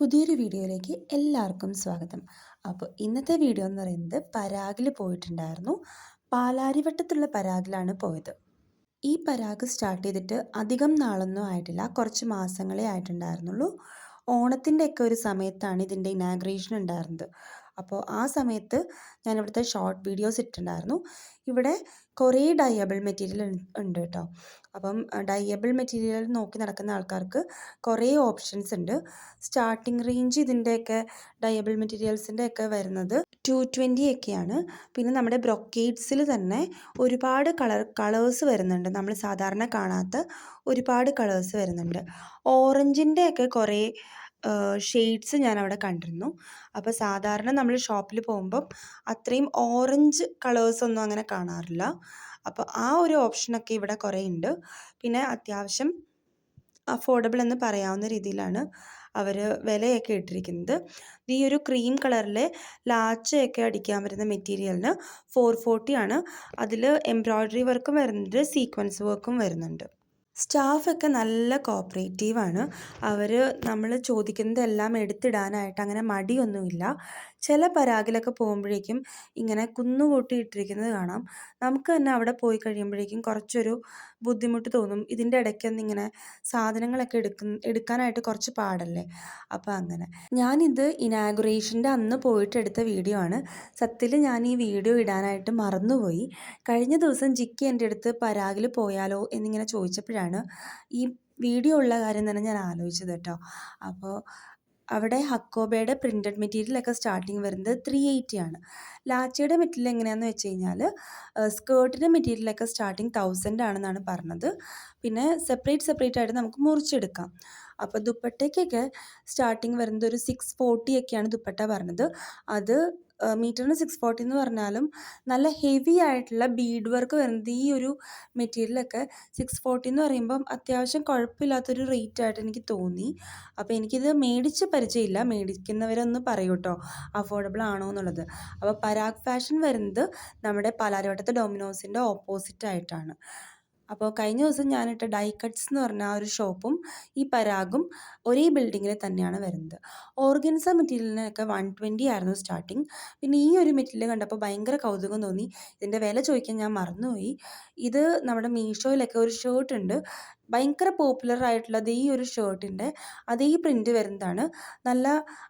പുതിയൊരു വീഡിയോയിലേക്ക് എല്ലാവർക്കും സ്വാഗതം. അപ്പോൾ ഇന്നത്തെ വീഡിയോ എന്ന് പറയുന്നത് പരാഗിൽ പോയിട്ടുണ്ടായിരുന്നു. പാലാരിവട്ടത്തുള്ള പരാഗിലാണ് പോയത്. ഈ പരാഗ് സ്റ്റാർട്ട് ചെയ്തിട്ട് അധികം നാളൊന്നും ആയിട്ടില്ല. കുറച്ച് മാസങ്ങളേ ആയിട്ടുണ്ടായിരുന്നുള്ളൂ. ഓണത്തിന്റെയൊക്കെ ഒരു സമയത്താണ് ഇതിന്റെ ഇനാഗ്രേഷൻ ഉണ്ടായിരുന്നത്. അപ്പോൾ ആ സമയത്ത് ഞാൻ ഇവിടുത്തെ ഷോർട്ട് വീഡിയോസ് ഇട്ടിട്ടുണ്ടായിരുന്നു. ഇവിടെ കുറേ ഡയബിൾ മെറ്റീരിയൽ ഉണ്ട് കേട്ടോ അപ്പം ഡയബിൾ മെറ്റീരിയൽ നോക്കി നടക്കുന്ന ആൾക്കാർക്ക് കുറേ ഓപ്ഷൻസ് ഉണ്ട്. സ്റ്റാർട്ടിങ് റേഞ്ച് ഇതിന്റെയൊക്കെ ഡയബിൾ മെറ്റീരിയൽസിന്റെ ഒക്കെ വരുന്നത് ടു ട്വന്റി ഒക്കെയാണ്. പിന്നെ നമ്മുടെ ബ്രൊക്കേഡ്സിൽ തന്നെ ഒരുപാട് കളർ കളേഴ്സ് വരുന്നുണ്ട്. നമ്മൾ സാധാരണ കാണാത്ത ഒരുപാട് കളേഴ്സ് വരുന്നുണ്ട്. ഓറഞ്ചിന്റെ ഒക്കെ കുറേ ഷെയ്ഡ്സ് ഞാൻ അവിടെ കണ്ടിരുന്നു. അപ്പോൾ സാധാരണ നമ്മൾ ഷോപ്പിൽ പോകുമ്പം അത്രയും ഓറഞ്ച് കളേഴ്സൊന്നും അങ്ങനെ കാണാറില്ല. അപ്പോൾ ആ ഒരു ഓപ്ഷനൊക്കെ ഇവിടെ കുറേ ഉണ്ട് പിന്നെ അത്യാവശ്യം അഫോർഡബിൾ എന്ന് പറയാവുന്ന രീതിയിലാണ് അവർ വിലയൊക്കെ ഇട്ടിരിക്കുന്നത്. ഈ ഒരു ക്രീം കളറിലെ ലാച്ചയൊക്കെ അടിക്കാൻ വരുന്ന മെറ്റീരിയലിന് ഫോർ ഫോർട്ടി ആണ്. അതിൽ എംബ്രോയ്ഡറി വർക്കും വരുന്നുണ്ട് സീക്വൻസ് വർക്കും വരുന്നുണ്ട്. സ്റ്റാഫൊക്കെ നല്ല കോപ്പറേറ്റീവാണ്. അവർ നമ്മൾ ചോദിക്കുന്നതെല്ലാം എടുത്തിടാനായിട്ട് അങ്ങനെ മടിയൊന്നുമില്ല. ചില പരാഗിലൊക്കെ പോകുമ്പോഴേക്കും ഇങ്ങനെ കുന്നുകൂട്ടിയിട്ടിരിക്കുന്നത് കാണാം. നമുക്ക് തന്നെ അവിടെ പോയി കഴിയുമ്പോഴേക്കും കുറച്ചൊരു ബുദ്ധിമുട്ട് തോന്നും. ഇതിന്റെ ഇടയ്ക്ക് ഇങ്ങനെ സാധനങ്ങളൊക്കെ എടുക്കുന്ന എടുക്കാനായിട്ട് കുറച്ച് പാടല്ലേ? അപ്പോൾ അങ്ങനെ. ഞാനിത് ഇനാഗുറേഷന്റെ അന്ന് പോയിട്ട് എടുത്ത വീഡിയോ ആണ്. സത്യത്തിൽ ഞാൻ ഈ വീഡിയോ ഇടാനായിട്ട് മറന്നുപോയി. കഴിഞ്ഞ ദിവസം ജിക്കി എന്റെ അടുത്ത് പരാഗിൽ പോയാലോ എന്നിങ്ങനെ ചോദിച്ചപ്പോഴാണ് ഈ വീഡിയോ ഉള്ള കാര്യം തന്നെ ഞാൻ ആലോചിച്ചത് കേട്ടോ. അപ്പോൾ അവിടെ ഹക്കോബയുടെ പ്രിന്റഡ് മെറ്റീരിയലൊക്കെ സ്റ്റാർട്ടിങ് വരുന്നത് ത്രീ എയ്റ്റി ആണ്. ലാച്ചയുടെ മെറ്റീരിയൽ എങ്ങനെയാണെന്ന് വെച്ച് കഴിഞ്ഞാൽ സ്കേർട്ടിന്റെ മെറ്റീരിയലൊക്കെ സ്റ്റാർട്ടിങ് തൗസൻഡ് ആണെന്നാണ് പറഞ്ഞത്. പിന്നെ സെപ്പറേറ്റ് സെപ്പറേറ്റ് ആയിട്ട് നമുക്ക് മുറിച്ചെടുക്കാം. അപ്പോൾ ദുപ്പട്ടയ്ക്കൊക്കെ സ്റ്റാർട്ടിങ് വരുന്നത് ഒരു സിക്സ് ഫോർട്ടി ഒക്കെയാണ് ദുപ്പട്ട പറഞ്ഞത്. അത് മീറ്ററിന് സിക്സ് ഫോർട്ടി എന്ന് പറഞ്ഞാലും നല്ല ഹെവി ആയിട്ടുള്ള ബീഡ് വർക്ക് വരുന്നത് ഈ ഒരു മെറ്റീരിയലൊക്കെ സിക്സ് ഫോർട്ടി എന്ന് പറയുമ്പം അത്യാവശ്യം കുഴപ്പമില്ലാത്തൊരു റേറ്റ് ആയിട്ട് എനിക്ക് തോന്നി. അപ്പോൾ എനിക്കിത് മേടിച്ച് പരിചയമില്ല. മേടിക്കുന്നവരൊന്ന് പറയൂ കേട്ടോ അഫോർഡബിൾ ആണോ എന്നുള്ളത്. അപ്പോൾ പരാഗ് ഫാഷൻ വരുന്നത് നമ്മുടെ പാലാരിവട്ടത്തെ ഡൊമിനോസിന്റെ ഓപ്പോസിറ്റ് ആയിട്ടാണ്. അപ്പോൾ കഴിഞ്ഞ ദിവസം ഞാനിട്ട ഡൈ കട്ട്സ് എന്ന് പറഞ്ഞ ആ ഒരു ഷോപ്പും ഈ പരാഗും ഒരേ ബിൽഡിങ്ങിൽ തന്നെയാണ് വരുന്നത്. ഓർഗൻസ മെറ്റീരിയലിനൊക്കെ വൺ ട്വന്റി ആയിരുന്നു സ്റ്റാർട്ടിങ്. പിന്നെ ഈ ഒരു മെറ്റീരിയൽ കണ്ടപ്പോൾ ഭയങ്കര കൗതുകം തോന്നി. ഇതിന്റെ വില ചോദിക്കാൻ ഞാൻ മറന്നുപോയി. ഇത് നമ്മുടെ മീഷോയിലൊക്കെ ഒരു ഷർട്ട് ഉണ്ട്. ഭയങ്കര പോപ്പുലർ ആയിട്ടുള്ളത് ഈ ഒരു ഷർട്ടിന്റെ അതേ പ്രിന്റ് വരുന്നതാണ്. നല്ല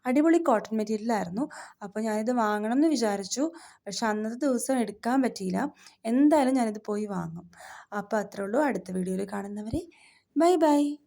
അടിപൊളി കോട്ടൺ മെറ്റീരിയലായിരുന്നു അപ്പോൾ ഞാനിത് വാങ്ങണം എന്ന് വിചാരിച്ചു. പക്ഷെ അന്നത്തെ ദിവസം എടുക്കാൻ പറ്റിയില്ല. എന്തായാലും ഞാനിത് പോയി വാങ്ങും. അപ്പോൾ അത്രേ ഉള്ളൂ. അടുത്ത വീഡിയോയിൽ കാണുന്നവരെ ബൈ ബൈ.